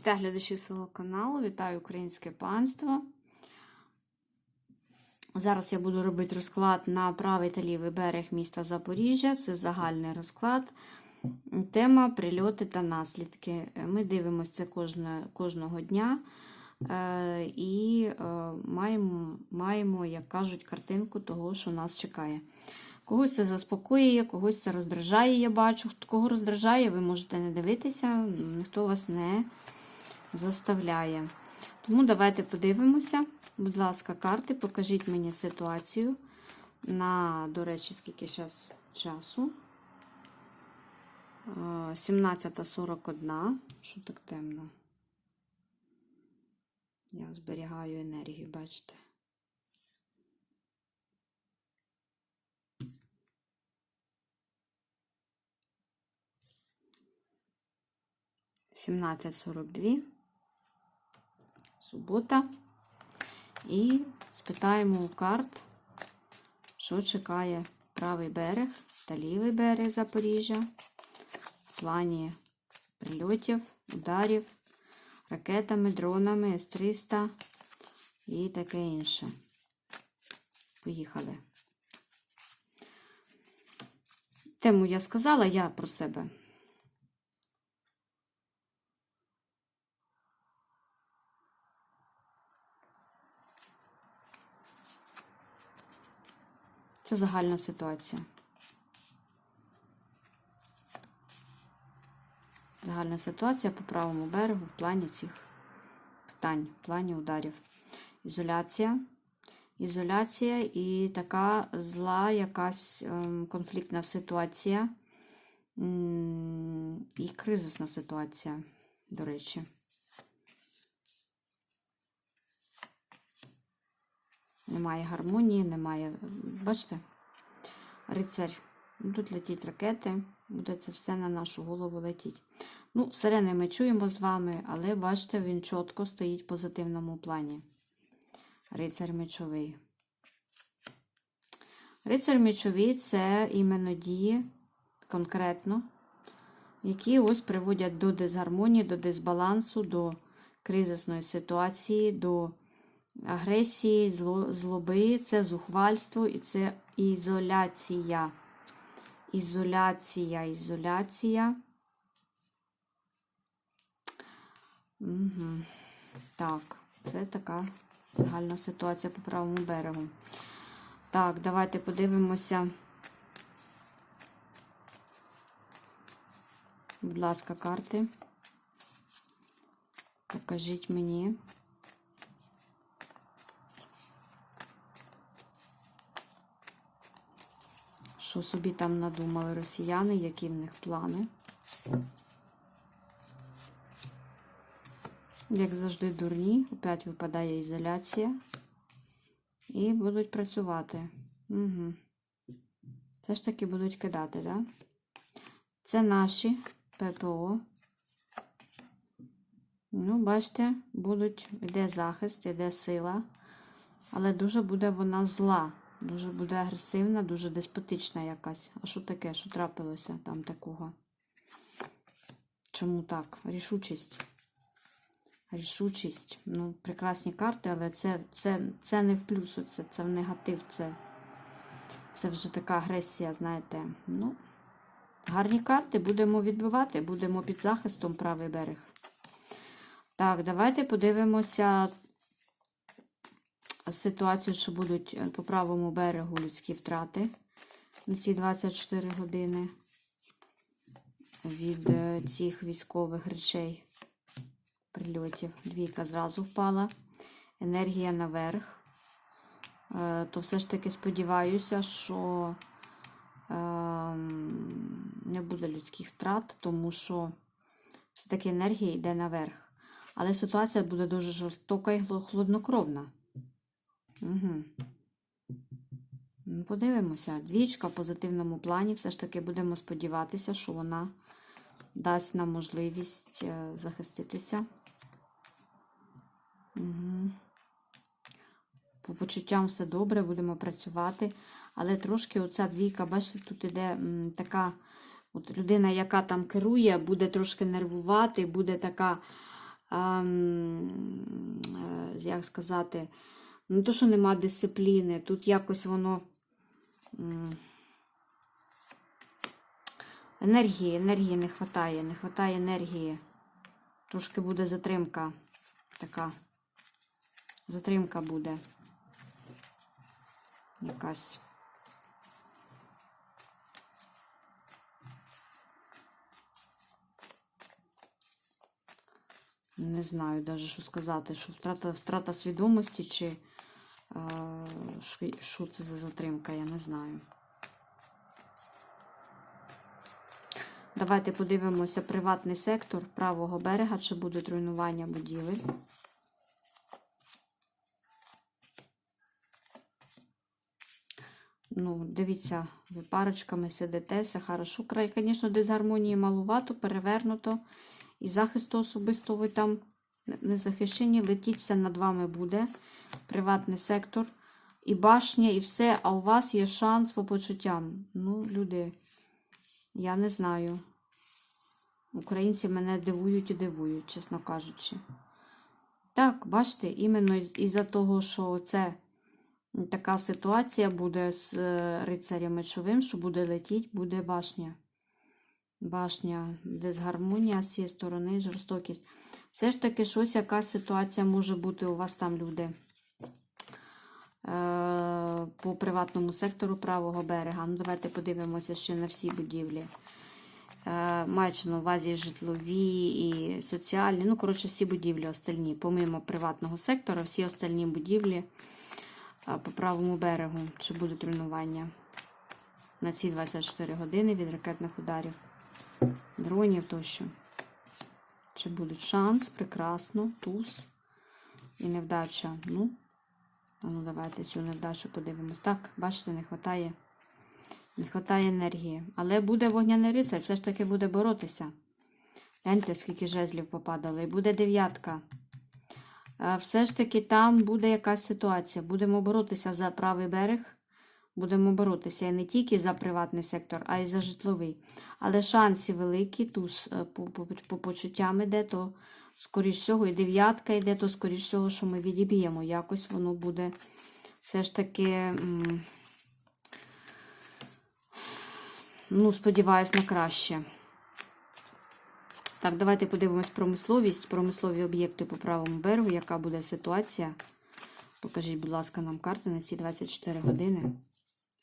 Вітаю глядачів свого каналу, вітаю українське панство. Зараз я буду робити розклад на правий та лівий берег міста Запоріжжя. Це загальний розклад. Тема прильоти та наслідки. Ми дивимося це кожне, кожного дня е, і е, маємо, маємо, як кажуть, картинку того, що нас чекає. Когось це заспокоює, когось це роздражає, я бачу. Кого роздражає, ви можете не дивитися, ніхто вас не заставляє. Тому давайте подивимося. Будь ласка, карти, покажіть мені ситуацію. На, до речі, скільки зараз часу. Е, 17.41. Що так темно? Я зберігаю енергію, бачите. Сімнадцять сорок дві. Субота. І спитаємо у карт, що чекає правий берег та лівий берег Запоріжжя в плані прильотів, ударів, ракетами, дронами, С-300 і таке інше. Поїхали. Тему я сказала, я про себе. Це загальна ситуація. Загальна ситуація по правому берегу в плані цих питань, в плані ударів. Ізоляція. Ізоляція і така зла якась ем, конфліктна ситуація і кризисна ситуація, до речі. Немає гармонії, немає. Бачите? Рицарь. Ну, Тут летять ракети, буде це все на нашу голову летіть. Ну, сирени ми чуємо з вами, але бачите, він чітко стоїть в позитивному плані. Рицар мечовий. Рицар мечовий це іменно дії конкретно, які ось приводять до дисгармонії, до дисбалансу, до кризисної ситуації, до агресії, зло, злоби, це зухвальство і це ізоляція. Ізоляція, ізоляція. Угу. Так, це така загальна ситуація по правому берегу. Так, давайте подивимося. Будь ласка, карти. Покажіть мені. Що собі там надумали росіяни, які в них плани? Як завжди, дурні, опять випадає ізоляція. І будуть працювати. Угу. Все ж таки будуть кидати, так? Да? Це наші ППО. Ну, бачите, будуть, йде захист, йде сила, але дуже буде вона зла. Дуже буде агресивна, дуже деспотична якась. А що таке? Що трапилося там такого? Чому так? Рішучість. Рішучість. Ну, прекрасні карти, але це це, це не в плюс, це, це в негатив. Це це вже така агресія, знаєте. Ну, Гарні карти будемо відбивати, будемо під захистом правий берег. Так, давайте подивимося ситуацію, що будуть по правому берегу людські втрати на ці 24 години від цих військових речей, прильотів. Двійка зразу впала. Енергія наверх. То все ж таки сподіваюся, що не буде людських втрат, тому що все-таки енергія йде наверх. Але ситуація буде дуже жорстока і хладнокровна. Угу. Подивимося. Двічка в позитивному плані. Все ж таки будемо сподіватися, що вона дасть нам можливість захиститися. Угу. По почуттям все добре, будемо працювати. Але трошки оця двійка, бачите, тут іде така от людина, яка там керує, буде трошки нервувати, буде така ем, е, як сказати, не то, що нема дисципліни, тут якось воно. Енергії, енергії не вистачає, не вистачає енергії. Трошки буде затримка. Така. Затримка буде. Якась. Не знаю навіть, що сказати, що втрата, втрата свідомості, чи що, це за затримка, я не знаю. Давайте подивимося приватний сектор правого берега, чи будуть руйнування будівель. Ну, дивіться, ви парочками сидите, все хорошо. Край, звісно, дисгармонії малувато, перевернуто. І захисту особисто ви там не захищені, летіть все над вами буде. Приватний сектор. І башня, і все, а у вас є шанс по почуттям. Ну, люди, я не знаю. Українці мене дивують і дивують, чесно кажучи. Так, бачите, іменно із- із-за того, що це така ситуація буде з е, рицарем мечовим, що буде летіть, буде башня. Башня, дисгармонія з цієї сторони, жорстокість. Все ж таки, щось, якась ситуація може бути у вас там, люди. Е, по приватному сектору правого берега. Ну, давайте подивимося ще на всі будівлі. Е, маючи на увазі житлові і соціальні, ну, коротше, всі будівлі остальні, помимо приватного сектора, всі остальні будівлі е, по правому берегу, чи будуть руйнування на ці 24 години від ракетних ударів, дронів тощо. Чи будуть шанс, прекрасно, туз і невдача. Ну, ну давайте цю невдачу подивимось. Так, бачите, не вистачає. Не вистачає енергії. Але буде вогняний рицар, все ж таки буде боротися. Гляньте, скільки жезлів попадало. І буде дев'ятка. Все ж таки там буде якась ситуація. Будемо боротися за правий берег. Будемо боротися і не тільки за приватний сектор, а й за житловий. Але шанси великі, туз е, по, по, по почуттям іде, то скоріш всього, і дев'ятка йде, то скоріш всього, що ми відіб'ємо. Якось воно буде все ж таки. Ну, сподіваюсь, на краще. Так, давайте подивимось промисловість, промислові об'єкти по правому берегу, яка буде ситуація. Покажіть, будь ласка, нам карти на ці 24 години.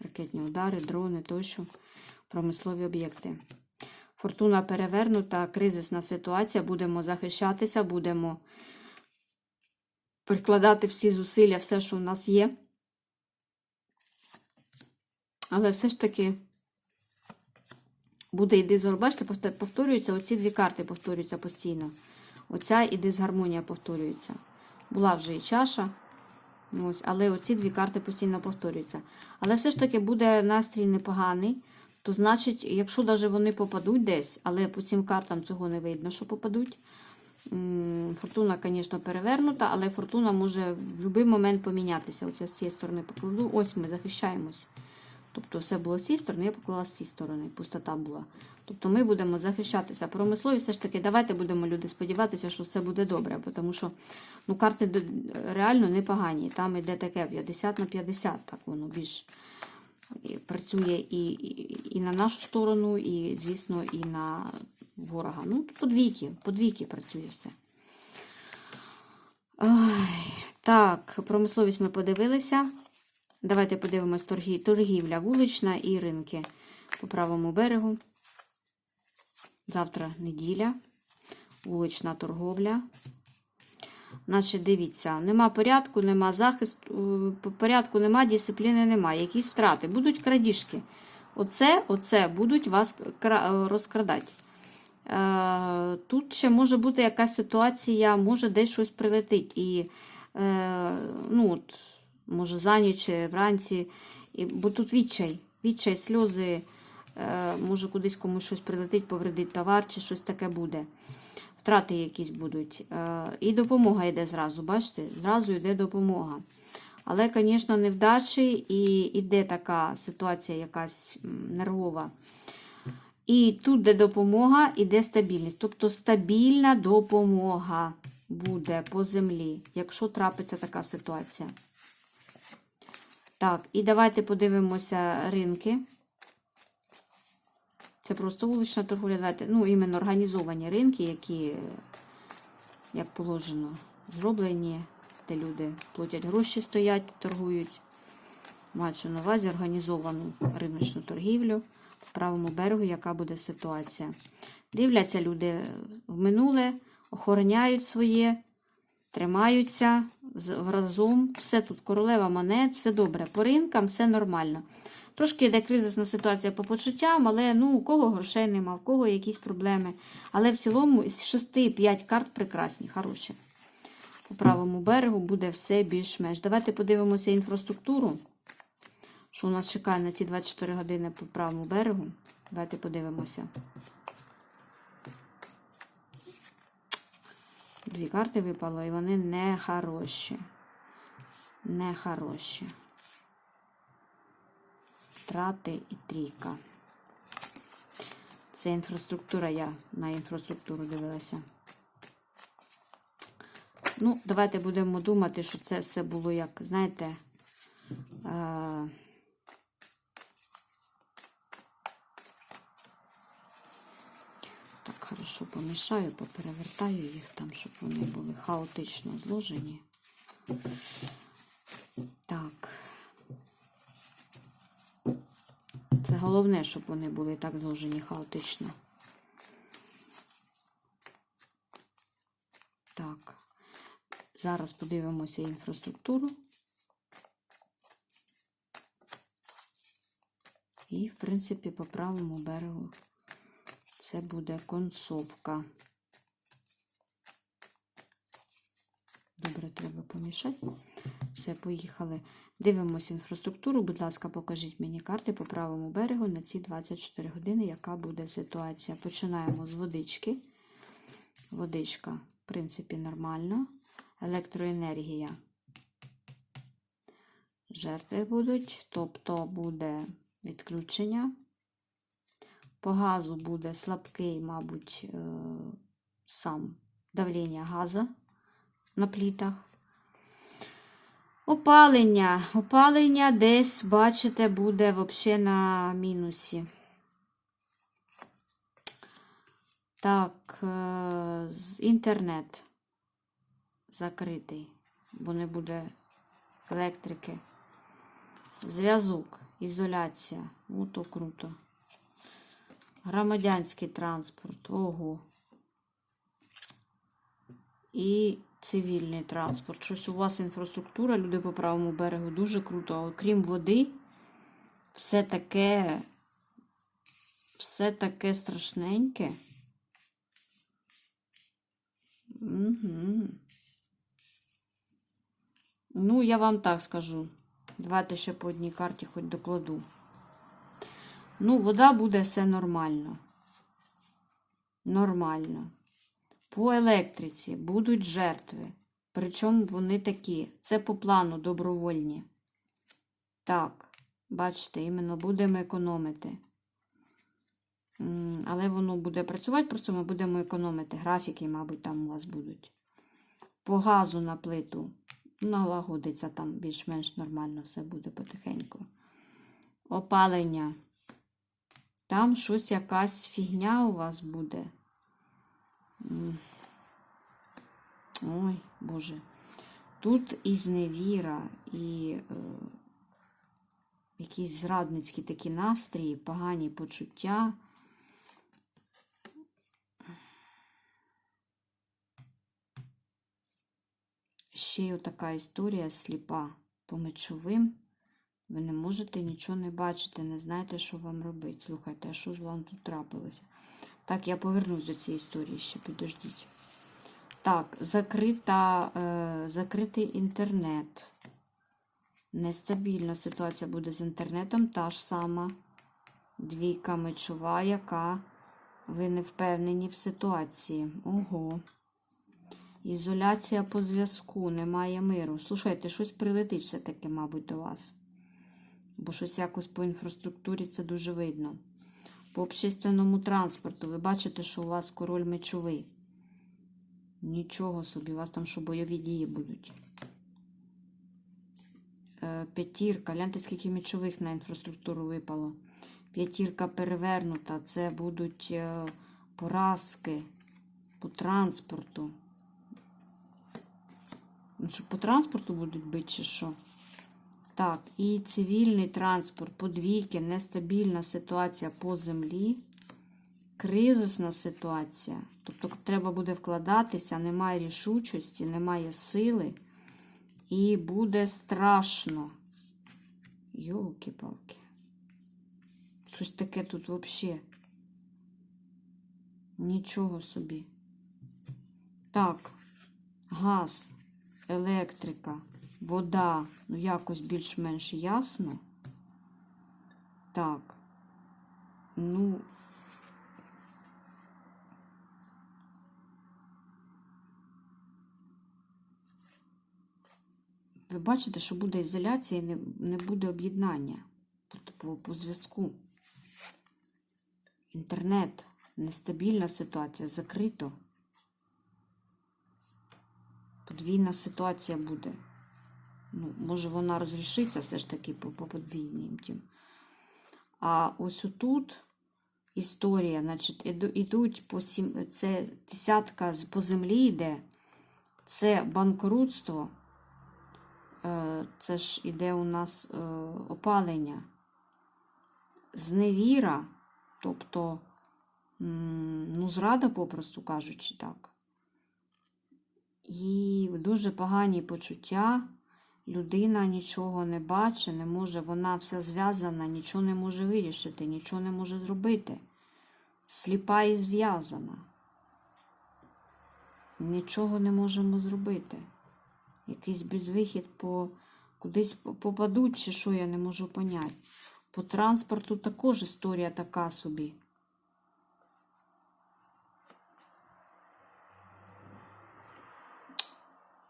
Ракетні удари, дрони тощо. Промислові об'єкти. Фортуна перевернута, кризисна ситуація. Будемо захищатися, будемо прикладати всі зусилля, все, що в нас є. Але все ж таки буде і дизор. Бачите, повторюються оці дві карти повторюються постійно. Оця і дисгармонія повторюється. Була вже і чаша. Ось, але оці дві карти постійно повторюються. Але все ж таки буде настрій непоганий. То значить, якщо навіть вони попадуть десь, але по цим картам цього не видно, що попадуть. Фортуна, звісно, перевернута, але фортуна може в будь-який момент помінятися. Оце з цієї сторони покладу. Ось ми захищаємось. Тобто все було з цієї сторони, я поклала з цієї сторони, пустота була. Тобто ми будемо захищатися. Промислові все ж таки, давайте будемо люди сподіватися, що все буде добре, тому що ну, карти реально непогані. Там іде таке 50 на 50, так воно більш працює і, і, і на нашу сторону, і, звісно, і на ворога. Ну, подвійки, подвійки працює все. Ой, так, промисловість ми подивилися. Давайте подивимось торгі, торгівля вулична і ринки по правому берегу. Завтра неділя, вулична торговля. Значить, дивіться, нема порядку, нема захисту, е, порядку нема, дисципліни нема. Якісь втрати. Будуть крадіжки. Оце, оце будуть вас розкрадати. Е, тут ще може бути якась ситуація, може десь щось прилетить. І, е, ну, от, може, за ніч, вранці. Бо тут відчай, відчай, сльози, е, може кудись комусь щось прилетить, повредить товар, чи щось таке буде. Втрати якісь будуть. Е, і допомога йде зразу, бачите? Зразу йде допомога. Але, звісно, невдачі і йде така ситуація якась нервова. І тут, де допомога, іде стабільність. Тобто стабільна допомога. буде по землі, якщо трапиться така ситуація. Так, і давайте подивимося ринки. Це просто вулична торговля. Давайте, ну, іменно організовані ринки, які, як положено, зроблені, де люди платять гроші, стоять, торгують. Маю на увазі організовану риночну торгівлю в правому берегу, яка буде ситуація. Дивляться люди в минуле, охороняють своє, тримаються разом. Все тут королева монет, все добре. По ринкам все нормально. Трошки йде кризисна ситуація по почуттям, але ну, у кого грошей нема, у кого якісь проблеми. Але в цілому із 6-5 карт прекрасні, хороші. По правому берегу буде все більш-менш. Давайте подивимося інфраструктуру, що у нас чекає на ці 24 години по правому берегу. Давайте подивимося. Дві карти випало, і вони не хороші. Не хороші. Втрати і трійка. Це інфраструктура, я на інфраструктуру дивилася. Ну, давайте будемо думати, що це все було як, знаєте, е, так хорошо помішаю, поперевертаю їх там, щоб вони були хаотично зложені. Так. Це головне, щоб вони були так зложені хаотично. Так. Зараз подивимося інфраструктуру. І, в принципі, по правому берегу це буде концовка. Добре, треба помішати. Все, поїхали. Дивимося інфраструктуру. Будь ласка, покажіть мені карти по правому берегу на ці 24 години, яка буде ситуація. Починаємо з водички. Водичка, в принципі, нормально. Електроенергія. Жертви будуть, тобто буде відключення. По газу буде слабкий, мабуть, е, сам давлення газу на плітах. Опалення. Опалення десь, бачите, буде взагалі на мінусі. Так, е, інтернет закритий, бо не буде електрики. Зв'язок, ізоляція. Ото круто. Громадянський транспорт. Ого. І цивільний транспорт. Щось у вас інфраструктура, люди по правому берегу, дуже круто. А Окрім води, все таке, все таке страшненьке. Угу. Ну, я вам так скажу. Давайте ще по одній карті хоч докладу. Ну, вода буде все нормально. Нормально. По електриці будуть жертви. Причому вони такі. Це по плану добровольні. Так, бачите, іменно будемо економити. Але воно буде працювати, просто ми будемо економити. Графіки, мабуть, там у вас будуть. По газу на плиту. Налагодиться там більш-менш нормально все буде потихеньку. Опалення. Там щось якась фігня у вас буде. Ой, Боже. Тут і зневіра, і е, якісь зрадницькі такі настрії, погані почуття. Ще й така історія сліпа по мечовим. Ви не можете нічого не бачити, не знаєте, що вам робити. Слухайте, а що ж вам тут трапилося? Так, я повернусь до цієї історії ще, підождіть. Так, закрита, е, закритий інтернет. Нестабільна ситуація буде з інтернетом, та ж сама. Двійка мечова, яка ви не впевнені в ситуації. Ого. Ізоляція по зв'язку, немає миру. Слушайте, щось прилетить все-таки, мабуть, до вас. Бо щось якось по інфраструктурі це дуже видно. По общественному транспорту ви бачите, що у вас король мечовий. Нічого собі, у вас там що бойові дії будуть. Е, П'ятірка. Гляньте, скільки мічових на інфраструктуру випало. П'ятірка перевернута. Це будуть е, поразки по транспорту. Ну, що по транспорту будуть бити, чи що? Так, і цивільний транспорт, подвійки, нестабільна ситуація по землі, кризисна ситуація. Тобто треба буде вкладатися, немає рішучості, немає сили, і буде страшно. Йолки-палки. Щось таке тут взагалі. Нічого собі. Так, газ, електрика, вода, ну якось більш-менш ясно. Так. Ну. Ви бачите, що буде ізоляція і не, не буде об'єднання по, по, по зв'язку. Інтернет, нестабільна ситуація, закрито. Подвійна ситуація буде. Ну, може, вона розрішиться все ж таки по, по подвійним тим. А ось отут історія, значить, іду- ідуть по сім, це десятка по землі йде, це банкрутство, е, це ж іде у нас е, опалення, зневіра, тобто, ну, зрада, попросту кажучи так. І дуже погані почуття. Людина нічого не бачить, не може, вона вся зв'язана, нічого не може вирішити, нічого не може зробити. Сліпа і зв'язана. Нічого не можемо зробити. Якийсь безвихід по кудись попадуть, чи що я не можу поняти. По транспорту також історія така собі.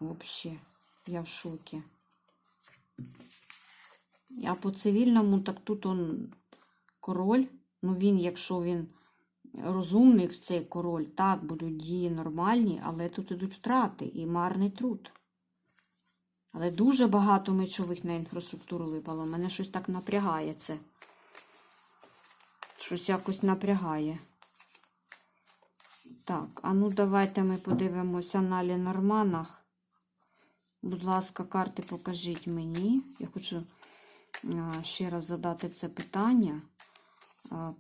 Вообще, я в шокі. А по цивільному, так тут он король. Ну він, якщо він розумний, цей король, так, будуть дії нормальні, але тут ідуть втрати і марний труд. Але дуже багато мечових на інфраструктуру випало. Мене щось так напрягає це. Щось якось напрягає. Так, а ну давайте ми подивимося на Ленорманах. Будь ласка, карти покажіть мені. Я хочу ще раз задати це питання.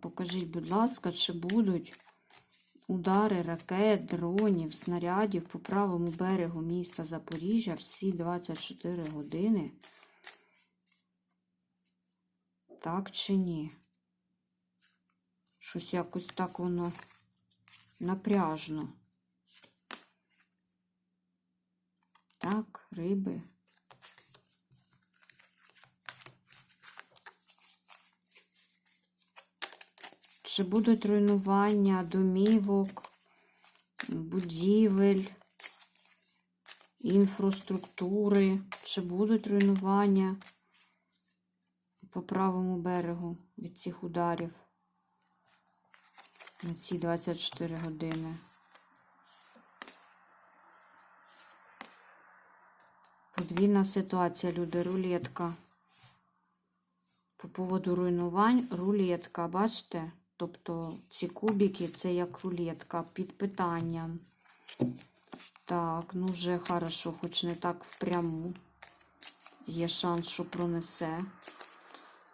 Покажіть, будь ласка, чи будуть удари ракет, дронів, снарядів по правому берегу міста Запоріжжя всі 24 години? Так чи ні? Щось якось так воно напряжно. Так, риби. Чи будуть руйнування домівок, будівель, інфраструктури? Чи будуть руйнування по правому берегу від цих ударів на ці 24 години? Подвійна ситуація, люди, рулетка. По поводу руйнувань, рулетка, бачите? Тобто ці кубики це як рулетка під питанням. Так, ну вже хорошо, хоч не так впряму. Є шанс, що пронесе.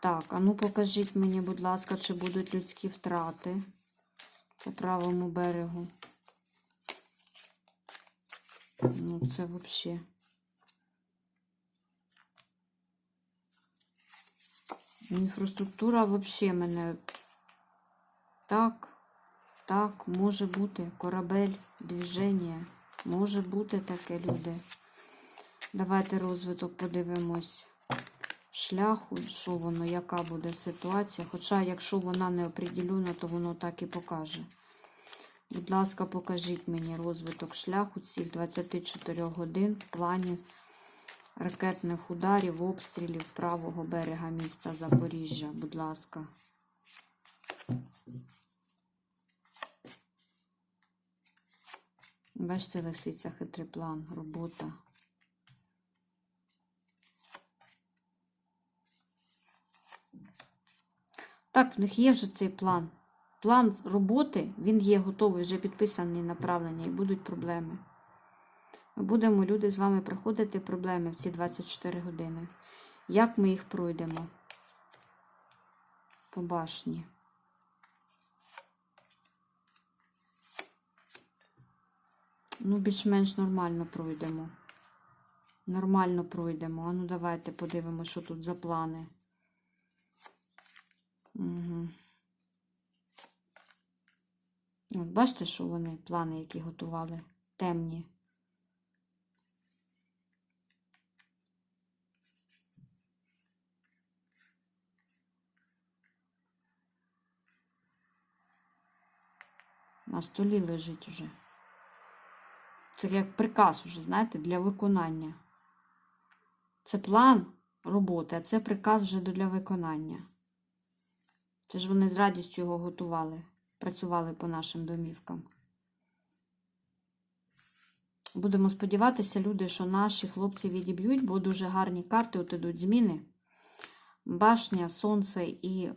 Так, а ну покажіть мені, будь ласка, чи будуть людські втрати по правому берегу. Ну, це взагалі. Інфраструктура взагалі мене. Так, так, може бути корабель, движення. Може бути таке, люди. Давайте розвиток подивимось шляху, що воно, яка буде ситуація. Хоча, якщо вона не определена, то воно так і покаже. Будь ласка, покажіть мені розвиток шляху цих 24 годин в плані ракетних ударів, обстрілів правого берега міста Запоріжжя. Будь ласка. Бачите, лисиця, хитрий план, робота. Так, в них є вже цей план. План роботи, він є готовий, вже підписаний направлення, і будуть проблеми. Будемо, люди, з вами проходити проблеми в ці 24 години. Як ми їх пройдемо? По башні. Ну, більш-менш нормально пройдемо. Нормально пройдемо. А ну давайте подивимося, що тут за плани. Угу. От бачите, що вони, плани, які готували, темні. На столі лежить уже. Це як приказ уже, знаєте, для виконання. Це план роботи, а це приказ вже для виконання. Це ж вони з радістю його готували, працювали по нашим домівкам. Будемо сподіватися, люди, що наші хлопці відіб'ють, бо дуже гарні карти, от ідуть зміни. Башня, сонце і е,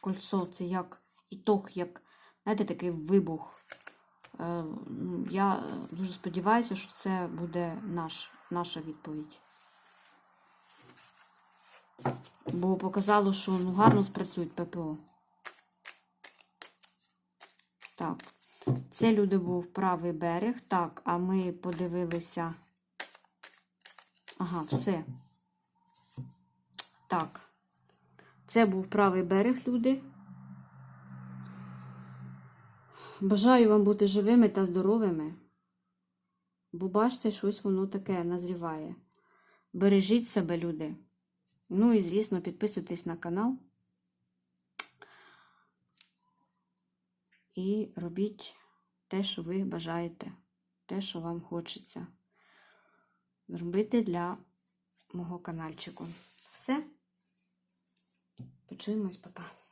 кольцо це як ітог, як, знаєте, такий вибух. Е, я дуже сподіваюся, що це буде наш, наша відповідь. Бо показало, що ну, гарно спрацюють ППО. Так, це люди був правий берег. Так, а ми подивилися. Ага, все. Так. Це був правий берег, люди. Бажаю вам бути живими та здоровими. Бо бачите, щось воно таке назріває. Бережіть себе, люди. Ну і, звісно, підписуйтесь на канал. І робіть те, що ви бажаєте, те, що вам хочеться зробити для мого каналчику. Все. Почуємось, папа.